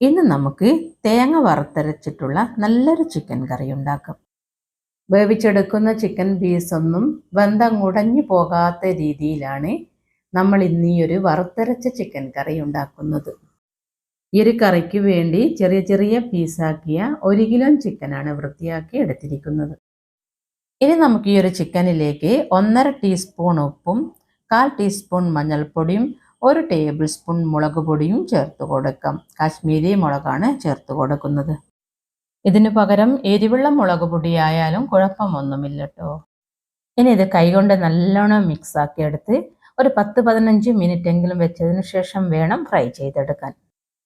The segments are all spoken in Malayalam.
ഇന്ന് നമുക്ക് തേങ്ങ വറുത്തരച്ചിട്ടുള്ള നല്ലൊരു ചിക്കൻ കറി ഉണ്ടാക്കാം. വേവിച്ചെടുക്കുന്ന ചിക്കൻ പീസൊന്നും ബന്ധം കുടഞ്ഞു പോകാത്ത രീതിയിലാണ് നമ്മൾ ഇന്ന് ഈ ഒരു വറുത്തരച്ച ചിക്കൻ കറി ഉണ്ടാക്കുന്നത്. ഈ ഒരു കറിക്ക് വേണ്ടി ചെറിയ ചെറിയ പീസാക്കിയ ഒരു കിലോ ചിക്കനാണ് വൃത്തിയാക്കി എടുത്തിരിക്കുന്നത്. ഇനി നമുക്ക് ഈ ഒരു ചിക്കനിലേക്ക് ഒന്നര ടീസ്പൂൺ ഉപ്പും കാൽ ടീസ്പൂൺ മഞ്ഞൾപ്പൊടിയും ഒരു ടേബിൾ സ്പൂൺ മുളക് പൊടിയും ചേർത്ത് കൊടുക്കാം. കാശ്മീരി മുളകാണ് ചേർത്ത് കൊടുക്കുന്നത്. ഇതിനു പകരം എരിവുള്ള മുളക് പൊടിയായാലും കുഴപ്പമൊന്നുമില്ല കേട്ടോ ഇനി ഇത് കൈകൊണ്ട് നല്ലോണം മിക്സ് ആക്കി എടുത്ത് ഒരു പത്ത് പതിനഞ്ച് മിനിറ്റ് എങ്കിലും വെച്ചതിന് ശേഷം വേണം ഫ്രൈ ചെയ്തെടുക്കാൻ.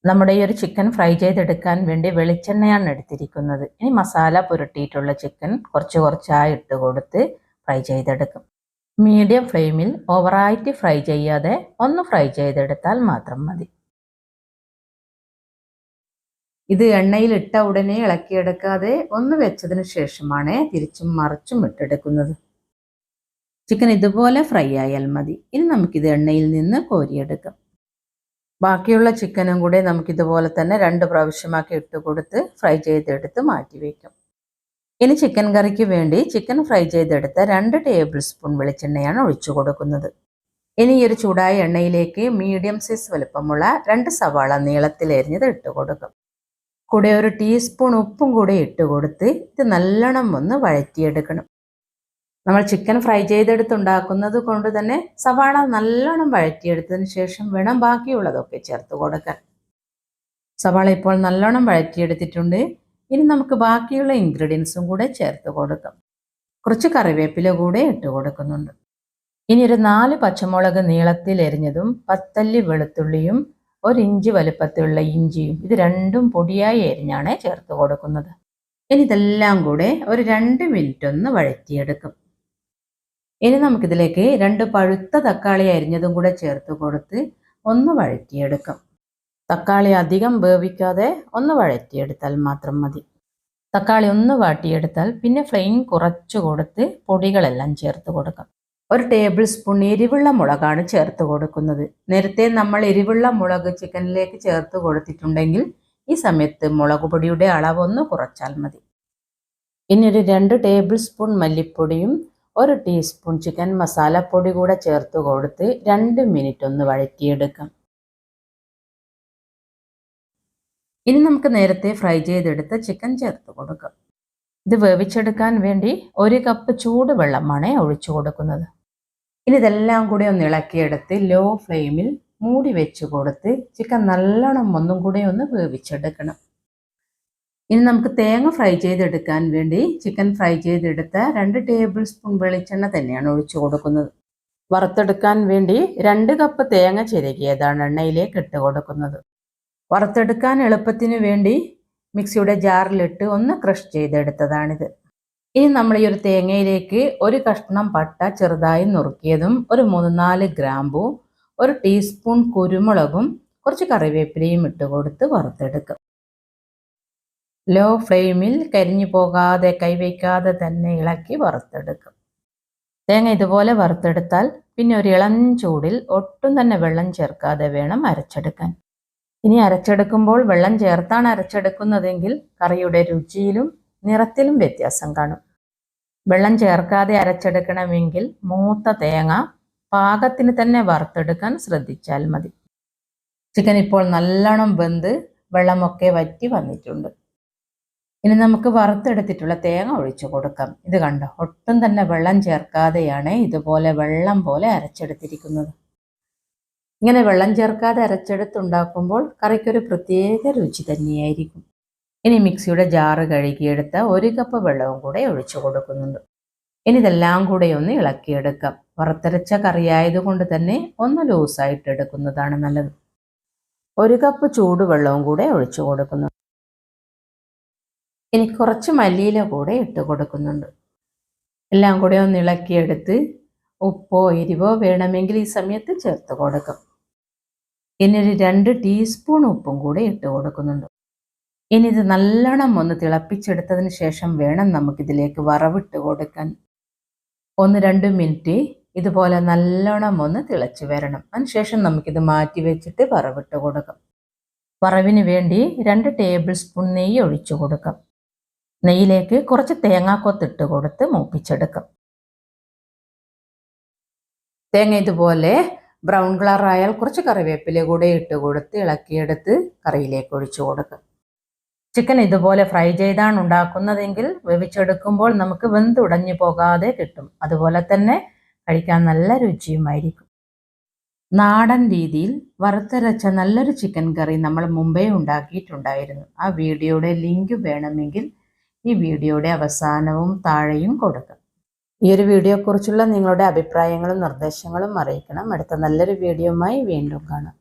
നമ്മുടെ ഈ ഒരു ചിക്കൻ ഫ്രൈ ചെയ്തെടുക്കാൻ വേണ്ടി വെളിച്ചെണ്ണയാണ് എടുത്തിരിക്കുന്നത്. ഇനി മസാല പുരട്ടിയിട്ടുള്ള ചിക്കൻ കുറച്ച് കുറച്ചായി ഇട്ട് കൊടുത്ത് ഫ്രൈ ചെയ്തെടുക്കും. മീഡിയം ഫ്ലെയിമിൽ ഓവറായിട്ട് ഫ്രൈ ചെയ്യാതെ ഒന്ന് ഫ്രൈ ചെയ്തെടുത്താൽ മാത്രം മതി. ഇത് എണ്ണയിൽ ഇട്ട ഉടനെ ഇളക്കിയെടുക്കാതെ ഒന്ന് വെച്ചതിന് ശേഷമാണ് തിരിച്ചും മറിച്ചും ഇട്ടെടുക്കുന്നത്. ചിക്കൻ ഇതുപോലെ ഫ്രൈ ആയാൽ മതി. ഇനി നമുക്കിത് എണ്ണയിൽ നിന്ന് കോരിയെടുക്കാം. ബാക്കിയുള്ള ചിക്കനും കൂടെ നമുക്കിതുപോലെ തന്നെ രണ്ട് പ്രാവശ്യമാക്കി ഇട്ട് കൊടുത്ത് ഫ്രൈ ചെയ്തെടുത്ത് മാറ്റി വയ്ക്കും. ഇനി ചിക്കൻ കറിക്ക് വേണ്ടി ചിക്കൻ ഫ്രൈ ചെയ്തെടുത്ത രണ്ട് ടേബിൾ സ്പൂൺ വെളിച്ചെണ്ണയാണ് ഒഴിച്ചു കൊടുക്കുന്നത്. ഇനി ഈ ഒരു ചൂടായ എണ്ണയിലേക്ക് മീഡിയം സൈസ് വലുപ്പമുള്ള രണ്ട് സവാള നീളത്തിൽ എരിഞ്ഞത് ഇട്ട് കൊടുക്കും. കൂടെ ഒരു ടീസ്പൂൺ ഉപ്പും കൂടെ ഇട്ട് കൊടുത്ത് ഇത് നല്ലോണം ഒന്ന് വഴറ്റിയെടുക്കണം. നമ്മൾ ചിക്കൻ ഫ്രൈ ചെയ്തെടുത്തുണ്ടാക്കുന്നത് കൊണ്ട് തന്നെ സവാള നല്ലോണം വഴറ്റിയെടുത്തതിന് ശേഷം വേണം ബാക്കിയുള്ളതൊക്കെ ചേർത്ത് കൊടുക്കാൻ. സവാള ഇപ്പോൾ നല്ലോണം വഴറ്റിയെടുത്തിട്ടുണ്ട്. ഇനി നമുക്ക് ബാക്കിയുള്ള ഇൻഗ്രീഡിയൻസും കൂടെ ചേർത്ത് കൊടുക്കാം. കുറച്ച് കറിവേപ്പില കൂടെ ഇട്ട് കൊടുക്കുന്നുണ്ട്. ഇനി ഒരു നാല് പച്ചമുളക് നീളത്തിൽ എരിഞ്ഞതും പത്തല്ലി വെളുത്തുള്ളിയും ഒരു ഇഞ്ച് വലുപ്പത്തിലുള്ള ഇഞ്ചിയും ഇത് രണ്ടും പൊടിയായി എരിഞ്ഞാണ് ചേർത്ത് കൊടുക്കുന്നത്. ഇനി ഇതെല്ലാം കൂടെ ഒരു രണ്ട് മിനിറ്റ് ഒന്ന് വഴറ്റിയെടുക്കും. ഇനി നമുക്കിതിലേക്ക് രണ്ട് പഴുത്ത തക്കാളി അരിഞ്ഞതും കൂടെ ചേർത്ത് കൊടുത്ത് ഒന്ന് വഴറ്റിയെടുക്കാം. തക്കാളി അധികം വേവിക്കാതെ ഒന്ന് വഴറ്റിയെടുത്താൽ മാത്രം മതി. തക്കാളി ഒന്ന് വാട്ടിയെടുത്താൽ പിന്നെ ഫ്ലെയിം കുറച്ച് കൊടുത്ത് പൊടികളെല്ലാം ചേർത്ത് കൊടുക്കാം. ഒരു ടേബിൾ സ്പൂൺ എരിവുള്ള മുളകാണ് ചേർത്ത് കൊടുക്കുന്നത്. നേരത്തെ നമ്മൾ എരിവുള്ള മുളക് ചിക്കനിലേക്ക് ചേർത്ത് കൊടുത്തിട്ടുണ്ടെങ്കിൽ ഈ സമയത്ത് മുളക് പൊടിയുടെ അളവ് ഒന്ന് കുറച്ചാൽ മതി. ഇനി ഒരു രണ്ട് ടേബിൾ സ്പൂൺ മല്ലിപ്പൊടിയും ഒരു ടീസ്പൂൺ ചിക്കൻ മസാലപ്പൊടി കൂടെ ചേർത്ത് കൊടുത്ത് രണ്ട് മിനിറ്റ് ഒന്ന് വഴറ്റിയെടുക്കാം. ഇനി നമുക്ക് നേരത്തെ ഫ്രൈ ചെയ്തെടുത്ത ചിക്കൻ ചേർത്ത് കൊടുക്കാം. ഇത് വേവിച്ചെടുക്കാൻ വേണ്ടി ഒരു കപ്പ് ചൂട് വെള്ളമാണ് ഒഴിച്ചു കൊടുക്കുന്നത്. ഇനി ഇതെല്ലാം കൂടി ഒന്ന് ഇളക്കിയെടുത്ത് ലോ ഫ്ലെയിമിൽ മൂടി വെച്ച് കൊടുത്ത് ചിക്കൻ നല്ലോണം ഒന്നും കൂടി ഒന്ന് വേവിച്ചെടുക്കണം. ഇനി നമുക്ക് തേങ്ങ ഫ്രൈ ചെയ്തെടുക്കാൻ വേണ്ടി ചിക്കൻ ഫ്രൈ ചെയ്തെടുത്ത രണ്ട് ടേബിൾ സ്പൂൺ വെളിച്ചെണ്ണ തന്നെയാണ് ഒഴിച്ചു കൊടുക്കുന്നത്. വറുത്തെടുക്കാൻ വേണ്ടി രണ്ട് കപ്പ് തേങ്ങ ചിരകിയതാണ് എണ്ണയിലേക്ക് ഇട്ട് കൊടുക്കുന്നത്. വറുത്തെടുക്കാൻ എളുപ്പത്തിന് വേണ്ടി മിക്സിയുടെ ജാറിലിട്ട് ഒന്ന് ക്രഷ് ചെയ്തെടുത്തതാണിത്. ഇനി നമ്മൾ ഈ ഒരു തേങ്ങയിലേക്ക് ഒരു കഷ്ണം പട്ട ചെറുതായി നുറുക്കിയതും ഒരു മൂന്ന് നാല് ഗ്രാമ്പൂ ഒരു ടീസ്പൂൺ കുരുമുളകും കുറച്ച് കറിവേപ്പിലയും ഇട്ട് കൊടുത്ത് വറുത്തെടുക്കും. ലോ ഫ്ലെയിമിൽ കരിഞ്ഞു പോകാതെ കൈവയ്ക്കാതെ തന്നെ ഇളക്കി വറുത്തെടുക്കും. തേങ്ങ ഇതുപോലെ വറുത്തെടുത്താൽ പിന്നെ ഒരു ഇളം ചൂടിൽ ഒട്ടും തന്നെ വെള്ളം ചേർക്കാതെ വേണം അരച്ചെടുക്കാൻ. ഇനി അരച്ചെടുക്കുമ്പോൾ വെള്ളം ചേർത്താണ് അരച്ചെടുക്കുന്നതെങ്കിൽ കറിയുടെ രുചിയിലും നിറത്തിലും വ്യത്യാസം കാണും. വെള്ളം ചേർക്കാതെ അരച്ചെടുക്കണമെങ്കിൽ മൂത്ത തേങ്ങ പാകത്തിന് തന്നെ വറുത്തെടുക്കാൻ ശ്രദ്ധിച്ചാൽ മതി. ചിക്കൻ ഇപ്പോൾ നല്ലോണം വെന്ത് വെള്ളമൊക്കെ വറ്റി വന്നിട്ടുണ്ട്. ഇനി നമുക്ക് വറുത്തെടുത്തിട്ടുള്ള തേങ്ങ ഒഴിച്ചു കൊടുക്കാം. ഇത് കണ്ടോ? ഒട്ടും തന്നെ വെള്ളം ചേർക്കാതെയാണ് ഇതുപോലെ വെള്ളം പോലെ അരച്ചെടുത്തിരിക്കുന്നത്. ഇങ്ങനെ വെള്ളം ചേർക്കാതെ അരച്ചെടുത്തുണ്ടാക്കുമ്പോൾ കറിക്കൊരു പ്രത്യേക രുചി തന്നെയായിരിക്കും. ഇനി മിക്സിയുടെ ജാറ് കഴുകിയെടുത്ത ഒരു കപ്പ് വെള്ളവും കൂടെ ഒഴിച്ചു കൊടുക്കുന്നുണ്ട്. ഇനി ഇതെല്ലാം കൂടെ ഒന്ന് ഇളക്കിയെടുക്കാം. വറുത്തരച്ച കറിയായതുകൊണ്ട് തന്നെ ഒന്ന് ലൂസായിട്ട് എടുക്കുന്നതാണ് നല്ലത്. ഒരു കപ്പ് ചൂടുവെള്ളവും കൂടെ ഒഴിച്ചു കൊടുക്കുന്നു ഇനി കുറച്ച് മല്ലിയില കൂടെ ഇട്ട് കൊടുക്കുന്നുണ്ട്. എല്ലാം കൂടെ ഒന്ന് ഇളക്കിയെടുത്ത് ഉപ്പോ എരിവോ വേണമെങ്കിൽ ഈ സമയത്ത് ചേർത്ത് കൊടുക്കും. ഇനി ഒരു രണ്ട് ടീസ്പൂൺ ഉപ്പും കൂടെ ഇട്ട് കൊടുക്കുന്നുണ്ട്. ഇനി ഇത് നല്ലോണം ഒന്ന് തിളപ്പിച്ചെടുത്തതിന് ശേഷം വേണം നമുക്കിതിലേക്ക് വറവിട്ട് കൊടുക്കാൻ. ഒന്ന് രണ്ട് മിനിറ്റ് ഇതുപോലെ നല്ലോണം ഒന്ന് തിളച്ച് വരണം. അതിനുശേഷം നമുക്കിത് മാറ്റി വെച്ചിട്ട് വറവിട്ട് കൊടുക്കാം. വറവിന് വേണ്ടി രണ്ട് ടേബിൾ സ്പൂൺ നെയ്യ് ഒഴിച്ചു കൊടുക്കാം. നെയ്യിലേക്ക് കുറച്ച് തേങ്ങാക്കൊത്തിട്ട് കൊടുത്ത് മൂപ്പിച്ചെടുക്കാം. തേങ്ങ ഇതുപോലെ ബ്രൗൺ കളർ ആയാൽ കുറച്ച് കറിവേപ്പില കൂടെ ഇട്ട് കൊടുത്ത് ഇളക്കിയെടുത്ത് കറിയിലേക്ക് ഒഴിച്ചു കൊടുക്കുക. ചിക്കൻ ഇതുപോലെ ഫ്രൈ ചെയ്താണ് ഉണ്ടാക്കുന്നതെങ്കിൽ വേവിച്ചെടുക്കുമ്പോൾ നമുക്ക് വെന്തുടഞ്ഞു പോകാതെ കിട്ടും. അതുപോലെ തന്നെ കഴിക്കാൻ നല്ല രുചിയുമായിരിക്കും. നാടൻ രീതിയിൽ വറുത്തരച്ച നല്ലൊരു ചിക്കൻ കറി നമ്മൾ മുമ്പേ ഉണ്ടാക്കിയിട്ടുണ്ടായിരുന്നു. ആ വീഡിയോയുടെ ലിങ്ക് വേണമെങ്കിൽ ഈ വീഡിയോയുടെ അവസാനവും താഴെയും കൊടുക്കാം. ഈ ഒരു വീഡിയോയെക്കുറിച്ചുള്ള നിങ്ങളുടെ അഭിപ്രായങ്ങളും നിർദ്ദേശങ്ങളും അറിയിക്കണം. അടുത്ത നല്ലൊരു വീഡിയോയുമായി വീണ്ടും കാണാം.